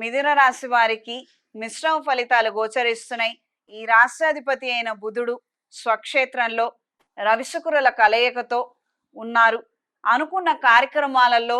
మిథున రాశి వారికి మిశ్రమ ఫలితాలు గోచరిస్తున్నాయి. ఈ రాష్ట్రాధిపతి అయిన బుధుడు స్వక్షేత్రంలో రవిశుకురుల కలయికతో ఉన్నారు. అనుకున్న కార్యక్రమాలలో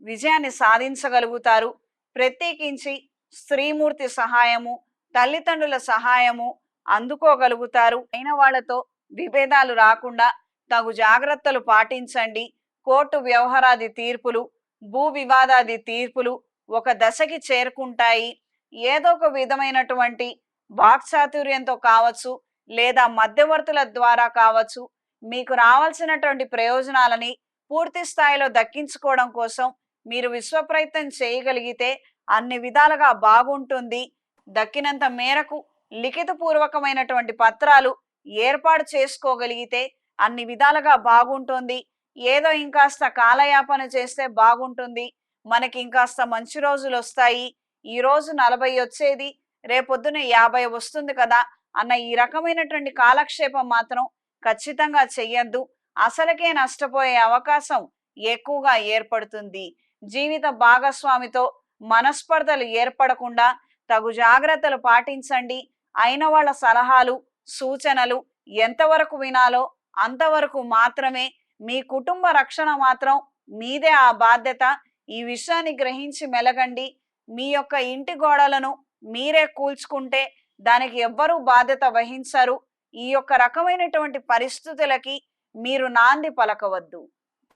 విజయాన్ని సాధించగలుగుతారు. ప్రత్యేకించి స్త్రీమూర్తి సహాయము తల్లిదండ్రుల సహాయము అందుకోగలుగుతారు. అయిన వాళ్ళతో విభేదాలు రాకుండా తగు జాగ్రత్తలు పాటించండి. కోర్టు వ్యవహారాది తీర్పులు భూ వివాదాది తీర్పులు ఒక దశకి చేరుకుంటాయి. ఏదో ఒక విధమైనటువంటి వాక్చాతుర్యంతో కావచ్చు లేదా మధ్యవర్తుల ద్వారా కావచ్చు మీకు రావాల్సినటువంటి ప్రయోజనాలని పూర్తి స్థాయిలో దక్కించుకోవడం కోసం మీరు విశ్వ ప్రయత్నం చేయగలిగితే అన్ని విధాలుగా బాగుంటుంది. దక్కినంత మేరకు లిఖితపూర్వకమైనటువంటి పత్రాలు ఏర్పాటు చేసుకోగలిగితే అన్ని విధాలుగా బాగుంటుంది. ఏదో ఇంకాస్త కాలయాపన చేస్తే బాగుంటుంది. మనకి ఇంకాస్త మంచి రోజులు వస్తాయి. ఈ రోజు నలభై వచ్చేది రేపొద్దున యాభై వస్తుంది కదా అన్న ఈ రకమైనటువంటి కాలక్షేపం మాత్రం ఖచ్చితంగా చెయ్యొద్దు. అసలకే నష్టపోయే అవకాశం ఎక్కువగా ఏర్పడుతుంది. జీవిత భాగస్వామితో మనస్పర్ధలు ఏర్పడకుండా తగు జాగ్రత్తలు పాటించండి. అయిన వాళ్ళ సలహాలు సూచనలు ఎంతవరకు వినాలో అంతవరకు మాత్రమే మీ కుటుంబ రక్షణ మాత్రం మీదే ఆ బాధ్యత. ఈ విషయాన్ని గ్రహించి మెలగండి. మీ యొక్క ఇంటి గోడలను మీరే కూల్చుకుంటే దానికి ఎవ్వరూ బాధ్యత వహించరు. ఈ యొక్క రకమైనటువంటి పరిస్థితులకి మీరు నాంది పలకవద్దు.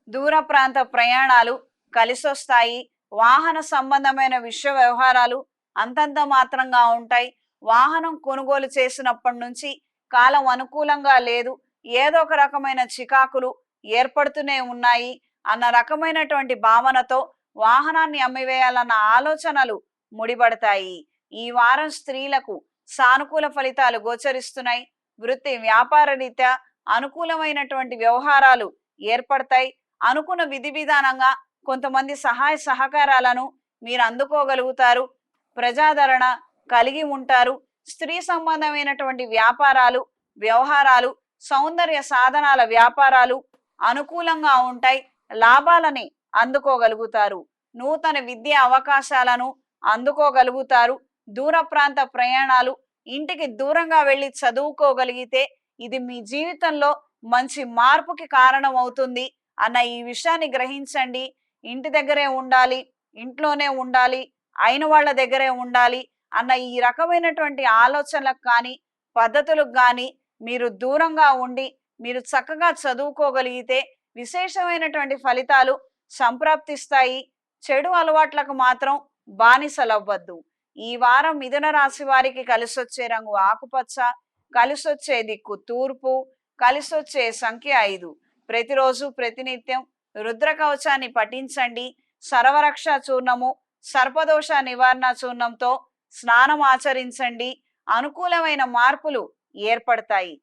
దూర ప్రాంత ప్రయాణాలు కలిసొస్తాయి. వాహన సంబంధమైన విషయ వ్యవహారాలు అంతంత మాత్రంగా ఉంటాయి. వాహనం కొనుగోలు చేసినప్పటి నుంచి కాలం అనుకూలంగా లేదు. ఏదో ఒక రకమైన చికాకులు ఏర్పడుతూనే ఉన్నాయి అన్న రకమైనటువంటి భావనతో వాహనాన్ని అమ్మివేయాలన్న ఆలోచనలు ముడిపడతాయి. ఈ వారం స్త్రీలకు సానుకూల ఫలితాలు గోచరిస్తున్నాయి. వృత్తి వ్యాపార రీత్యా అనుకూలమైనటువంటి వ్యవహారాలు ఏర్పడతాయి. అనుకున్న విధి విధానంగా కొంతమంది సహాయ సహకారాలను మీరు అందుకోగలుగుతారు. ప్రజాదరణ కలిగి ఉంటారు. స్త్రీ సంబంధమైనటువంటి వ్యాపారాలు వ్యవహారాలు సౌందర్య సాధనాల వ్యాపారాలు అనుకూలంగా ఉంటాయి. లాభాలని అందుకోగలుగుతారు. నూతన విద్యా అవకాశాలను అందుకోగలుగుతారు. దూర ప్రాంత ప్రయాణాలు ఇంటికి దూరంగా వెళ్ళి చదువుకోగలిగితే ఇది మీ జీవితంలో మంచి మార్పుకి కారణం అవుతుంది అన్న ఈ విషయాన్ని గ్రహించండి. ఇంటి దగ్గరే ఉండాలి ఇంట్లోనే ఉండాలి అయిన వాళ్ళ దగ్గరే ఉండాలి అన్న ఈ రకమైనటువంటి ఆలోచనలకు కానీ పద్ధతులకు కానీ మీరు దూరంగా ఉండి మీరు చక్కగా చదువుకోగలిగితే విశేషమైనటువంటి ఫలితాలు సంప్రాప్తిస్తాయి. చెడు అలవాట్లకు మాత్రం బానిసలవ్వద్దు. ఈ వారం మిథున రాశి వారికి కలిసొచ్చే రంగు ఆకుపచ్చ కలిసొచ్చే దిక్కు తూర్పు కలిసొచ్చే సంఖ్య ఐదు. ప్రతిరోజు ప్రతినిత్యం రుద్ర కవచాన్ని పఠించండి. సర్వరక్ష చూర్ణము సర్పదోష నివారణ చూర్ణంతో స్నానం ఆచరించండి. అనుకూలమైన మార్పులు ఏర్పడతాయి.